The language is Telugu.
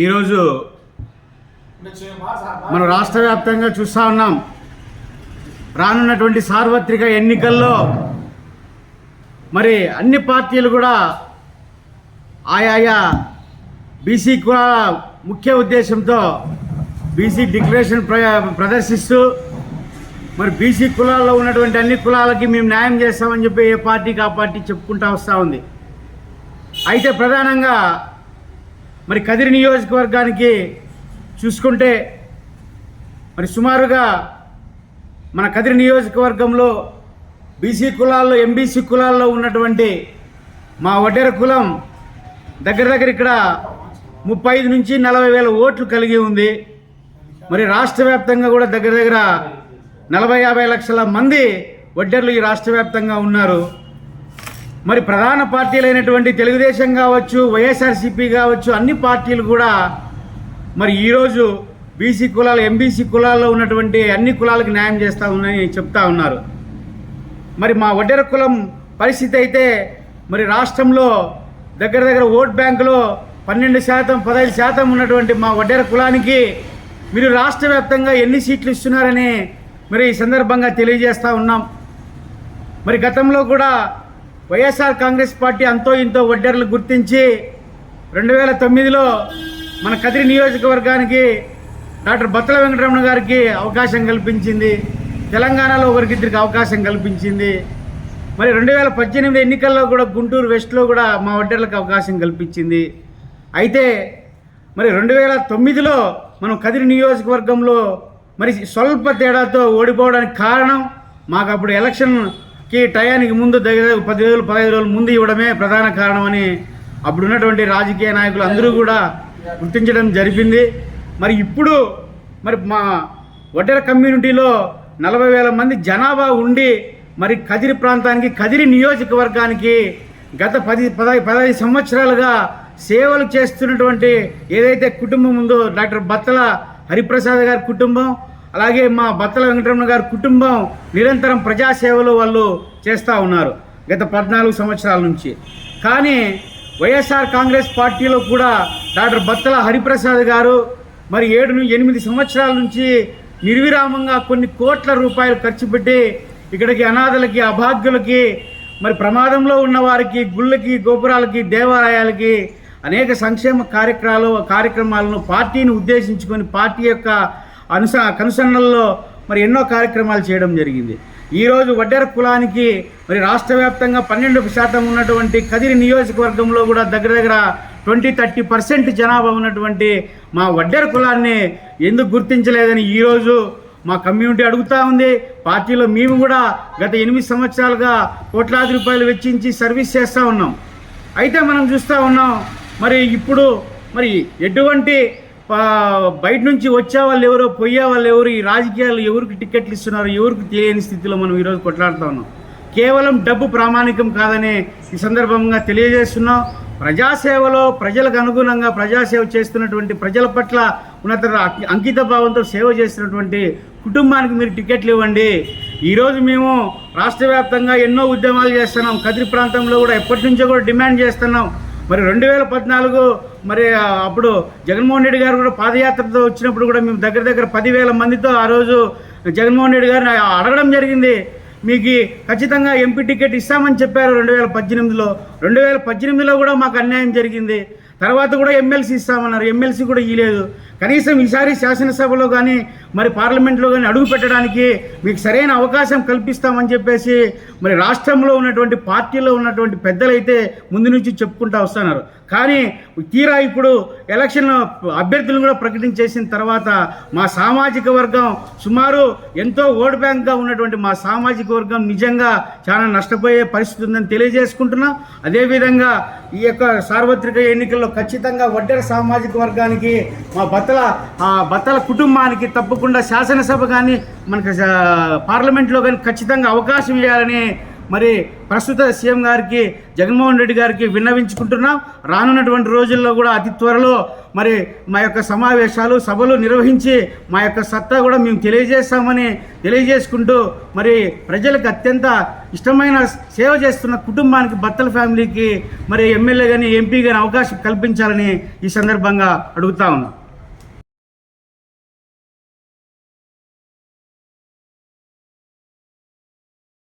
ఈరోజు మనం రాష్ట్ర వ్యాప్తంగా చూస్తూ ఉన్నాం. రానున్నటువంటి సార్వత్రిక ఎన్నికల్లో మరి అన్ని పార్టీలు కూడా ఆయా బీసీ కులాల ముఖ్య ఉద్దేశంతో బీసీ డిక్లరేషన్ ప్ర ప్రదర్శిస్తూ మరి బీసీ కులాల్లో ఉన్నటువంటి అన్ని కులాలకి మేము న్యాయం చేస్తామని చెప్పి ఏ పార్టీకి ఆ పార్టీ చెప్పుకుంటా వస్తూ ఉంది. అయితే ప్రధానంగా మరి కదిరి నియోజకవర్గానికి చూసుకుంటే మరి సుమారుగా మన కదిరి నియోజకవర్గంలో బీసీ కులాల్లో ఎంబీసీ కులాల్లో ఉన్నటువంటి మా వడ్డెర కులం దగ్గర దగ్గర ఇక్కడ ముప్పై ఐదు నుంచి నలభై వేల ఓట్లు కలిగి ఉంది. మరి రాష్ట్ర వ్యాప్తంగా కూడా దగ్గర దగ్గర నలభై యాభై లక్షల మంది వడ్డెర్లు ఈ రాష్ట్ర వ్యాప్తంగా ఉన్నారు. మరి ప్రధాన పార్టీలైనటువంటి తెలుగుదేశం కావచ్చు వైఎస్ఆర్సీపీ కావచ్చు అన్ని పార్టీలు కూడా మరి ఈరోజు బీసీ కులాలు ఎంబీసీ కులాల్లో ఉన్నటువంటి అన్ని కులాలకు న్యాయం చేస్తూ ఉన్నాయని చెప్తా ఉన్నారు. మరి మా వడ్డెర కులం పరిస్థితి అయితే మరి రాష్ట్రంలో దగ్గర దగ్గర ఓట్ బ్యాంకులో పన్నెండు శాతం పదహైదు శాతం ఉన్నటువంటి మా వడ్డెర కులానికి మీరు రాష్ట్ర వ్యాప్తంగా ఎన్ని సీట్లు ఇస్తున్నారని మరి ఈ సందర్భంగా తెలియజేస్తూ ఉన్నాం. మరి గతంలో కూడా వైఎస్ఆర్ కాంగ్రెస్ పార్టీ అంతో ఇంతో వడ్డెర్లు గుర్తించి రెండు వేల తొమ్మిదిలో మన కదిరి నియోజకవర్గానికి డాక్టర్ బత్తల వెంకటరమణ గారికి అవకాశం కల్పించింది. తెలంగాణలో ఒకరికిద్దరికి అవకాశం కల్పించింది. మరి రెండు వేల పద్దెనిమిది ఎన్నికల్లో కూడా గుంటూరు వెస్ట్లో కూడా మా వడ్డెర్లకు అవకాశం కల్పించింది. అయితే మరి రెండు వేల తొమ్మిదిలో మనం కదిరి నియోజకవర్గంలో మరి స్వల్ప తేడాతో ఓడిపోవడానికి కారణం మాకు అప్పుడు ఎలక్షన్ ఎలక్షన్కి టయానికి ముందు దగ్గర పది రోజులు పదహైదు రోజుల ముందు ఇవ్వడమే ప్రధాన కారణమని అప్పుడు ఉన్నటువంటి రాజకీయ నాయకులు అందరూ కూడా గుర్తించడం జరిగింది మరి ఇప్పుడు మరి మా వడ్డెర కమ్యూనిటీలో నలభై వేల మంది జనాభా ఉండి మరి కదిరి ప్రాంతానికి కదిరి నియోజకవర్గానికి గత పది పదహై పదహైదు సంవత్సరాలుగా సేవలు చేస్తున్నటువంటి ఏదైతే కుటుంబం ఉందో డాక్టర్ బత్తల హరిప్రసాద్ గారి కుటుంబం అలాగే మా బత్తల వెంకటరమణ గారి కుటుంబం నిరంతరం ప్రజాసేవలు వాళ్ళు చేస్తూ ఉన్నారు గత పద్నాలుగు సంవత్సరాల నుంచి. కానీ వైఎస్ఆర్ కాంగ్రెస్ పార్టీలో కూడా డాక్టర్ బత్తల హరిప్రసాద్ గారు మరి ఏడు ఎనిమిది సంవత్సరాల నుంచి నిర్విరామంగా కొన్ని కోట్ల రూపాయలు ఖర్చు పెట్టి ఇక్కడికి అనాథలకి అభాగ్యులకి మరి ప్రమాదంలో ఉన్న వారికి గుళ్ళకి గోపురాలకి దేవాలయాలకి అనేక సంక్షేమ కార్యక్రమాలు కార్యక్రమాలను పార్టీని ఉద్దేశించుకొని పార్టీ యొక్క అనుస కనుసన్నల్లో మరి ఎన్నో కార్యక్రమాలు చేయడం జరిగింది. ఈరోజు వడ్డెర కులానికి మరి రాష్ట్ర వ్యాప్తంగా పన్నెండు శాతం ఉన్నటువంటి కదిరి నియోజకవర్గంలో కూడా దగ్గర దగ్గర ట్వంటీ థర్టీ పర్సెంట్ జనాభా ఉన్నటువంటి మా వడ్డెర కులాన్ని ఎందుకు గుర్తించలేదని ఈరోజు మా కమ్యూనిటీ అడుగుతూ ఉంది. పార్టీలో మేము కూడా గత ఎనిమిది సంవత్సరాలుగా కోట్లాది రూపాయలు వెచ్చించి సర్వీస్ చేస్తూ ఉన్నాం. అయితే మనం చూస్తూ ఉన్నాం మరి ఇప్పుడు మరి ఎటువంటి బయట నుంచి వచ్చే వాళ్ళు ఎవరో పోయే వాళ్ళు ఎవరు ఈ రాజకీయాలు ఎవరికి టికెట్లు ఇస్తున్నారు ఎవరికి తెలియని స్థితిలో మనం ఈరోజు కొట్లాడుతూ ఉన్నాం. కేవలం డబ్బు ప్రామాణికం కాదని ఈ సందర్భంగా తెలియజేస్తున్నాం. ప్రజాసేవలో ప్రజలకు అనుగుణంగా ప్రజాసేవ చేస్తున్నటువంటి ప్రజల పట్ల ఉన్నత అంకిత భావంతో సేవ చేస్తున్నటువంటి కుటుంబానికి మీరు టికెట్లు ఇవ్వండి. ఈరోజు మేము రాష్ట్ర వ్యాప్తంగా ఎన్నో ఉద్యమాలు చేస్తున్నాం. కదిరి ప్రాంతంలో కూడా ఎప్పటి నుంచో కూడా డిమాండ్ చేస్తున్నాం. మరి రెండు వేల పద్నాలుగు మరి అప్పుడు జగన్మోహన్ రెడ్డి గారు కూడా పాదయాత్రతో వచ్చినప్పుడు కూడా మేము దగ్గర దగ్గర పదివేల మందితో ఆ రోజు జగన్మోహన్ రెడ్డి గారిని అడగడం జరిగింది. మీకు ఖచ్చితంగా ఎంపీ టికెట్ ఇస్తామని చెప్పారు రెండు వేల పద్దెనిమిదిలో. రెండు వేల పద్దెనిమిదిలో కూడా మాకు అన్యాయం జరిగింది. తర్వాత కూడా ఎమ్మెల్సీ ఇస్తామన్నారు. ఎమ్మెల్సీ కూడా ఇవ్వలేదు కనీసం ఈసారి శాసనసభలో కానీ మరి పార్లమెంట్లో కానీ అడుగు పెట్టడానికి మీకు సరైన అవకాశం కల్పిస్తామని చెప్పేసి మరి రాష్ట్రంలో ఉన్నటువంటి పార్టీలో ఉన్నటువంటి పెద్దలైతే ముందు నుంచి చెప్పుకుంటూ వస్తున్నారు. కానీ తీరా ఇప్పుడు ఎలక్షన్ అభ్యర్థులను కూడా ప్రకటించేసిన తర్వాత మా సామాజిక వర్గం సుమారు ఎంతో ఓట్ బ్యాంక్గా ఉన్నటువంటి మా సామాజిక వర్గం నిజంగా చాలా నష్టపోయే పరిస్థితి ఉందని తెలియజేసుకుంటున్నాం. అదేవిధంగా ఈ యొక్క సార్వత్రిక ఎన్నికల్లో ఖచ్చితంగా వడ్డెర సామాజిక వర్గానికి మా బత్తల బత్తల కుటుంబానికి తప్పకుండా శాసనసభ కానీ మనకి పార్లమెంట్లో కానీ ఖచ్చితంగా అవకాశం ఇవ్వాలని మరి ప్రస్తుత సీఎం గారికి జగన్మోహన్ రెడ్డి గారికి విన్నవించుకుంటున్నాం. రానున్నటువంటి రోజుల్లో కూడా అతి త్వరలో మరి మా యొక్క సమావేశాలు సభలు నిర్వహించి మా యొక్క సత్తా కూడా మేము తెలియజేస్తామని తెలియజేసుకుంటూ మరి ప్రజలకు అత్యంత ఇష్టమైన సేవ చేస్తున్న కుటుంబానికి బత్తల ఫ్యామిలీకి మరి ఎమ్మెల్యే కానీ ఎంపీ కానీ అవకాశం కల్పించాలని ఈ సందర్భంగా అడుగుతా ఉన్నాం.